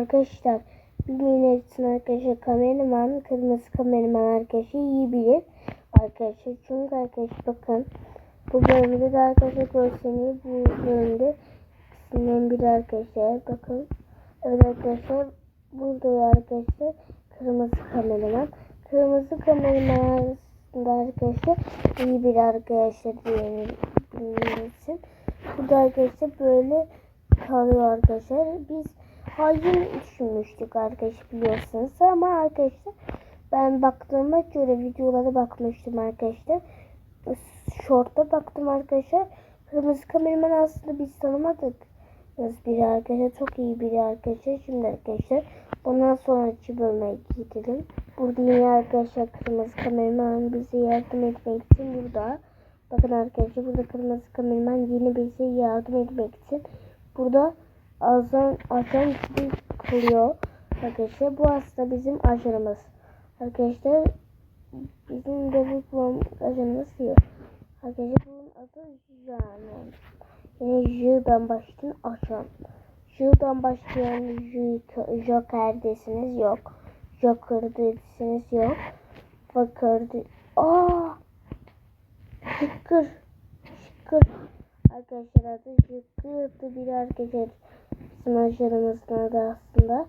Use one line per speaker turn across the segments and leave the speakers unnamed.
Arkadaşlar bilmeyen arkadaşlar kameraman kırmızı kameraman arkadaşı iyi bilir. Arkadaşlar çünkü arkadaşlar bakın bu bölümde de arkadaşlar görseniz bu bölümde ikisinden biri arkadaşlar bakın. Evet arkadaşlar burada arkadaşlar kırmızı kameraman. Kırmızı kameraman aslında arkadaşlar iyi bir arkadaşlar diyebilirsin. Burada arkadaşlar böyle kalıyor arkadaşlar. Biz hain düşünmüştük arkadaşlar biliyorsunuz ama arkadaşlar ben baktığıma göre videolara bakmıştım arkadaşlar. Short'a baktım arkadaşlar. Kırmızı kameraman aslında biz tanımadık. Biri arkadaşlar çok iyi biri arkadaşlar. Şimdi arkadaşlar bundan sonraki bölüme gidelim. Burada yine arkadaşlar kırmızı kameraman bize yardım etmek için burada. Bakın arkadaşlar burada kırmızı kameraman yeni bize yardım etmek için burada ajan gibi kılıyor. Arkadaşlar bu aslında bizim ajanımız. Arkadaşlar bizim de bu ajanımız diyor. Arkadaşlar bunun adı Janon. Yani J'den başlayan ajan. J'den başlayan Joker desiniz yok. Joker desiniz yok. De... Aa! Şıkkır. Şıkkır. Arkadaşlar adı Şıkkır'dı bir arkadaşlar. Bizim ajanımızın adı aslında.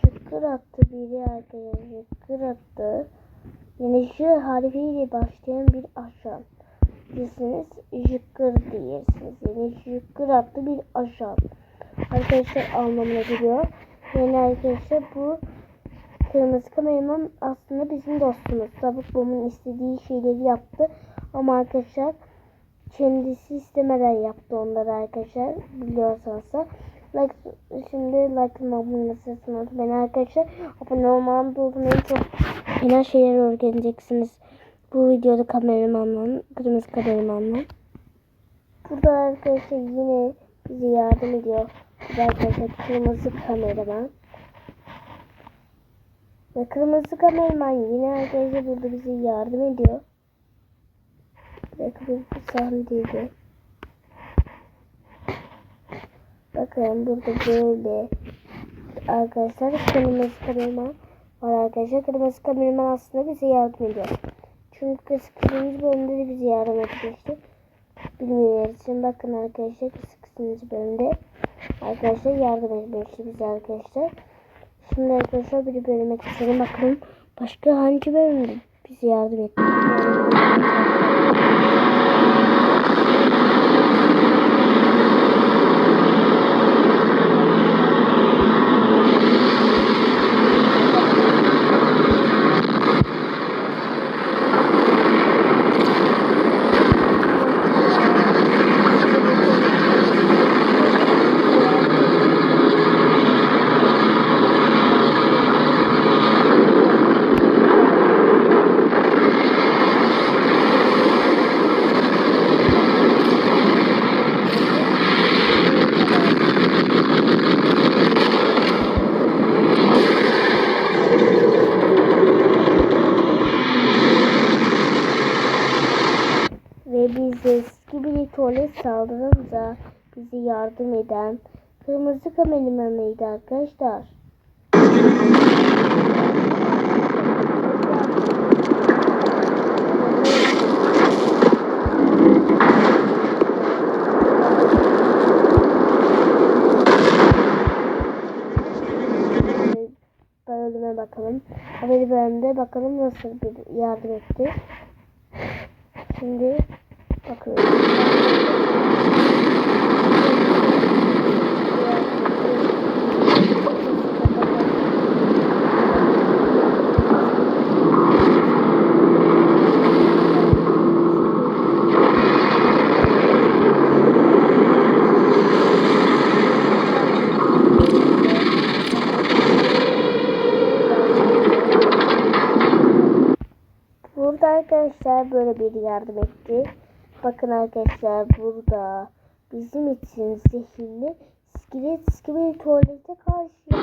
Şıkkır attı biri arkadaşlar. Şıkkır attı. Yani J harfiyle başlayan bir ajan. Desiniz Şıkkır diyersiniz. Yani Şıkkır attı bir ajan. Arkadaşlar anlamına geliyor. Yani arkadaşlar bu Kırmızı kameraman aslında bizim dostumuz. Tabii bunun istediği şeyleri yaptı. Ama arkadaşlar kendisi istemeden yaptı onları arkadaşlar. Biliyorsanız da. Like, şimdi like abone olmayı unutmayın arkadaşlar. Abone olduğunu en çok fena şeyler öğreneceksiniz. Bu videoda kameramanla, kırmızı kameramanla. Burada arkadaşlar yine bize yardım ediyor. Arkadaşlar kırmızı kameraman. Ve kırmızı kameraman yine arkadaşlar burada bize yardım ediyor. Dakika bir sahne değildi. Bakın burada böyle arkadaşlar kırmızı kameraman var arkadaşlar. Kırmızı kameraman aslında bize yardım ediyor. Çünkü kırmızı bölümde de bize yardım etmişti. Bilmeyenler için bakın arkadaşlar kırmızı bölümde arkadaşlar yardım etmişti bize arkadaşlar. Şimdi arkadaşlar bir bölüme geçelim bakalım. Başka hangi bölümde bize yardım etti? Ve biz tuvalet saldırınca bizi yardım eden kırmızı kameramanıydı arkadaşlar. bölüme bakalım. Haberi bölümde bakalım nasıl bir yardım etti. Şimdi bakıyoruz. Burada arkadaşlar böyle bir yardım etti. Bakın arkadaşlar burada bizim için zehirli iskelet gibi tuvalete karşı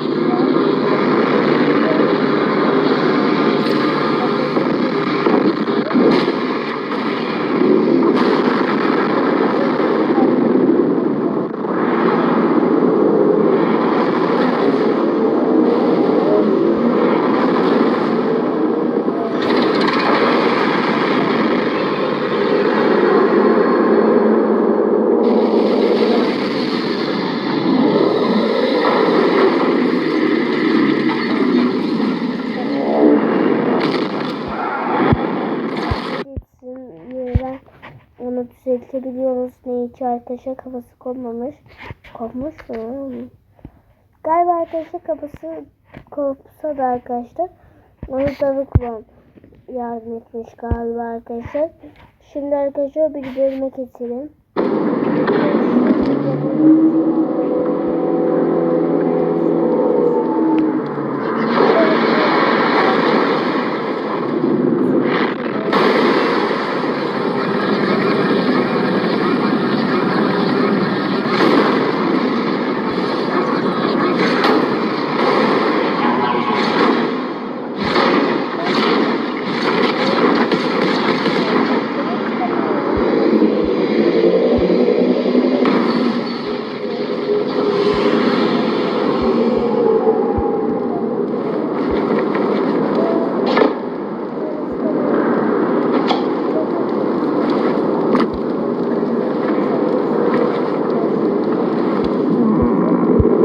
çekebiliyoruz. Ne içi arkadaşlar kafası kopmamış. Kopmuş mu? Galiba arkadaşlar kafası kopsa da arkadaşlar onu Davukman yardım etmiş galiba arkadaşlar. Şimdi arkadaşlar bir bölüme geçelim.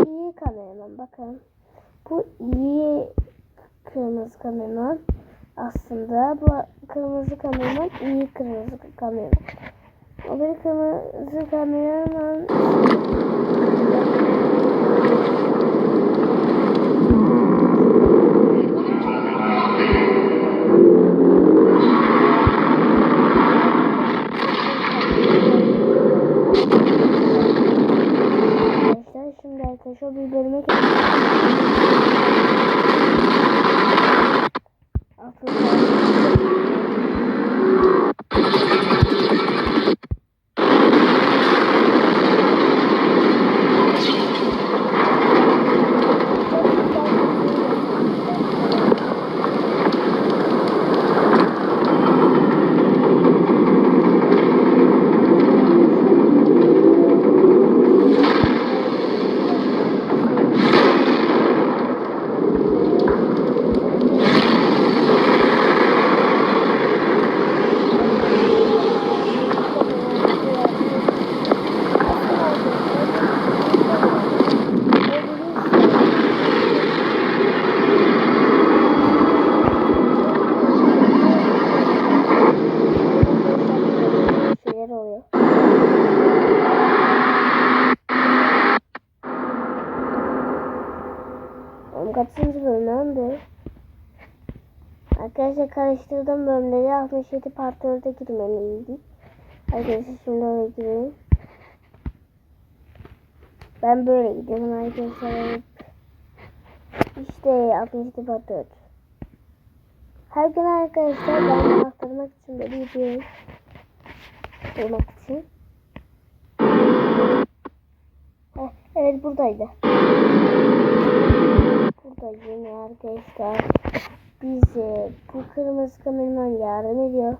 İyi kameraman bakın. Bu iyi kırmızı kameraman. Aslında bu kırmızı kameraman iyi kırmızı kameraman. O bir kırmızı kameraman Arkadaşlar şimdi arkadaşlar bir bölüme geçelim. Şeyler oluyor. Oğlum kaçıncı bölümdü? Arkadaşlar karıştırdığım bölümleri 67 part 4'e girmeliydik. Arkadaşlar şimdi oraya girelim. Ben böyle gidiyorum arkadaşlar. İşte 67 part 4. Her gün arkadaşlar ben aktarmak için böyle gidiyorum. Durmak için. Heh, evet buradaydı. Burada yine arkadaşlar bize bu kırmızı kameraman yardım ediyor.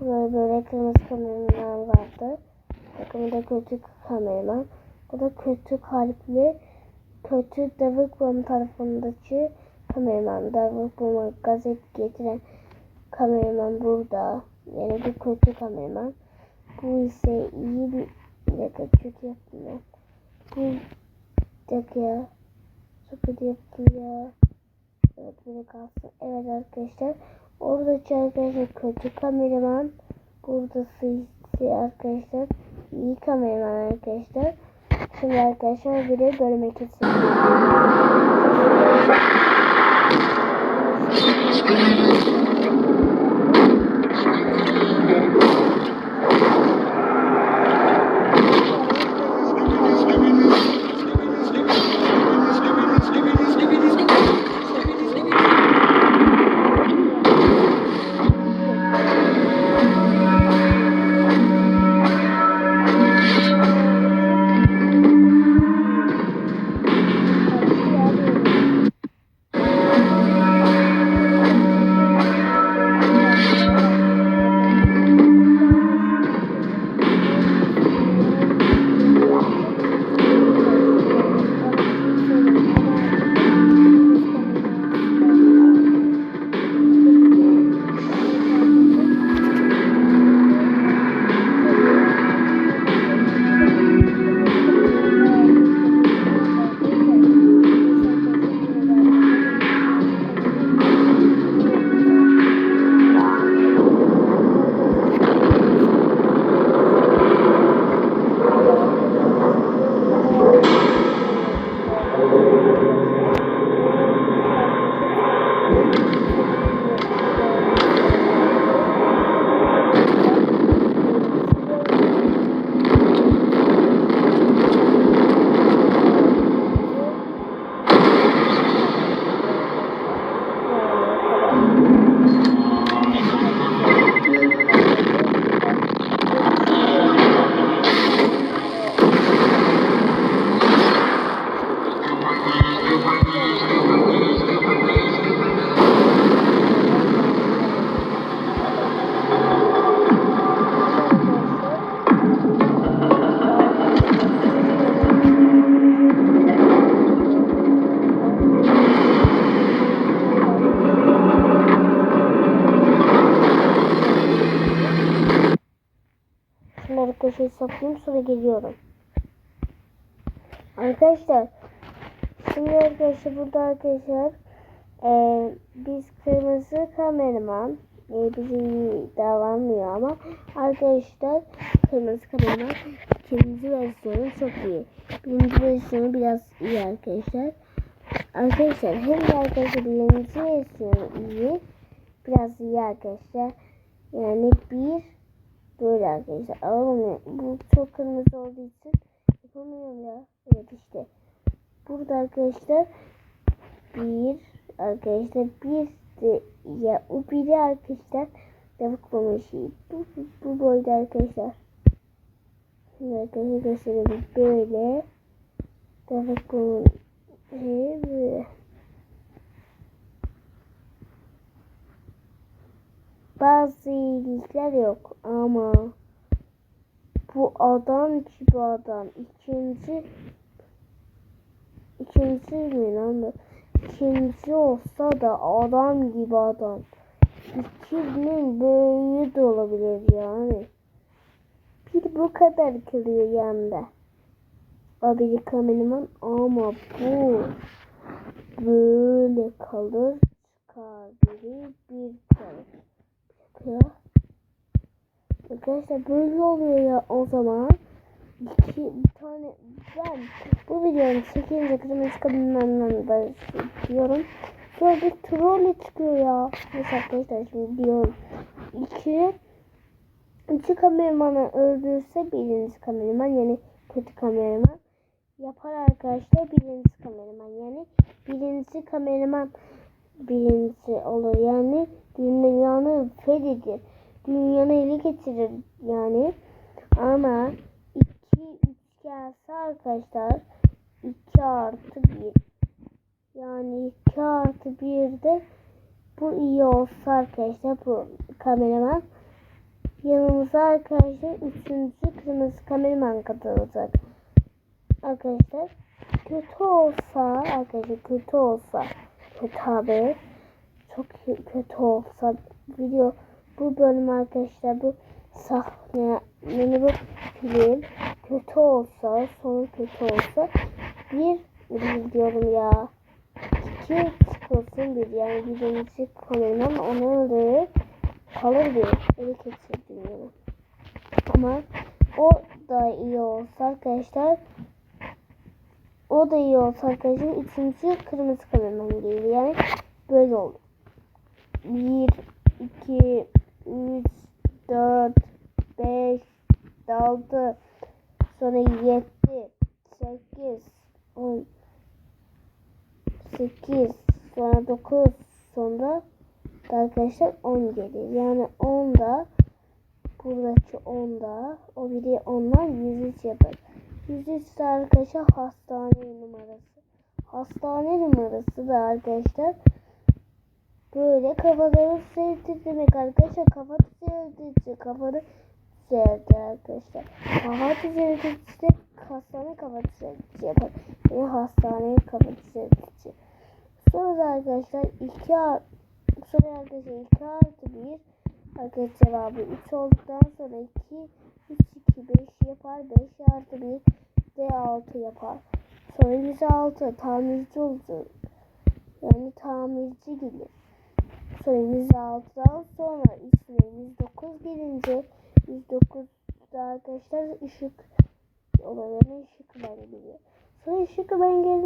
Burada böyle kırmızı kameraman vardı. Bu da kötü kameraman. Bu da kötü kalpli, kötü Davut Bom tarafındaki kameraman. Davut Bom'a gazet getiren kameraman burada. Yani bu kötü kameraman. Bu ise iyi bir... Dakika kötü yaptım. Bu... Dakika. Çok kötü yaptım ya. Evet böyle kalsın. Evet arkadaşlar. Oradaki arkadaşlar kötü kameraman. Burada sıyısı arkadaşlar. İyi kameraman arkadaşlar. Şimdi arkadaşlar bir de görmek istiyorum. Saklayayım sonra geliyorum. Arkadaşlar şimdi arkadaşlar burada arkadaşlar eee, biz kırmızı kameraman e, bizi davranmıyor ama arkadaşlar kırmızı kameraman ikinci versiyonu çok iyi. Birinci versiyonu biraz iyi arkadaşlar. Arkadaşlar hem de arkadaşlar birinci versiyonu iyi biraz iyi arkadaşlar. Yani bir böyle arkadaşlar. Alalım bu çok kırmızı olduğu için yapamıyorum ya. Evet işte. Burada arkadaşlar bir arkadaşlar bir de ya o biri arkadaşlar tavuk mamışı. Bu, bu, boyda arkadaşlar. Şimdi arkadaşlar gösterelim. Böyle tavuk mamışı böyle. Bazı iyilikler yok ama bu adam gibi adam ikinci ikinci bu? İkinci olsa da adam gibi adam. İkinin büyüğü de olabilir yani. Bir bu kadar kılıyor yanında. Biri kameraman ama bu böyle kalır çıkar biri bir kalır ya. Arkadaşlar böyle oluyor ya o zaman. İki, bir tane ben bu videonun çekince kırmızı kabinlerden başlıyorum. Sonra bir troll çıkıyor ya. Neyse arkadaşlar şimdi diyorum. İki, iki kameramanı öldürse birinci kameraman yani kötü kameraman yapar arkadaşlar birinci kameraman yani birinci kameraman birinci olur yani dünyanı fethedir. Dünyanı ele geçirir yani. Ama 2 3 gelse arkadaşlar 2 artı 1 yani 2 artı 1 de bu iyi olsa arkadaşlar bu kameraman yanımıza arkadaşlar 3. kırmızı kameraman katılacak. Arkadaşlar kötü olsa arkadaşlar kötü olsa haber çok kötü olsa video bu bölüm arkadaşlar bu sahne yani bu film. Kötü olsa sonu kötü olsa bir diyorum ya. İki çıkılsın bir yani birinci kameraman onu öldürür kalır bir. Geçirdim yani. Ama o da iyi olsa arkadaşlar o da iyi olsa arkadaşlar üçüncü kırmızı kameraman geliyor yani böyle oldu 1 2 3 4 5 6 sonra 7 8 10 8 sonra 9 sonra da arkadaşlar 10 gelir. Yani 10 da buradaki 10 da o biri 10'dan 103 yapar. 103 de arkadaşlar hastane numarası. Hastane numarası da arkadaşlar böyle kafaları demek arkadaşlar. Kafa düzeltici kafanı düzeltir arkadaşlar. Kafa de hastane kafa düzeltici yapar. Yani hastane kafa düzeltici. Sonra da arkadaşlar 2 artı sonra arkadaşlar 2 artı 1 arkadaşlar cevabı 3 olduktan sonra 2 3 2 5 yapar 5 artı 1 de 6 yapar. Sonra 106 tamirci oldu. Yani tamirci gelir. Sonra 106'dan sonra üstüne 109 gelince 109'da arkadaşlar ışık. Yani ışık ben geliyor. Sonra ışık ben gelince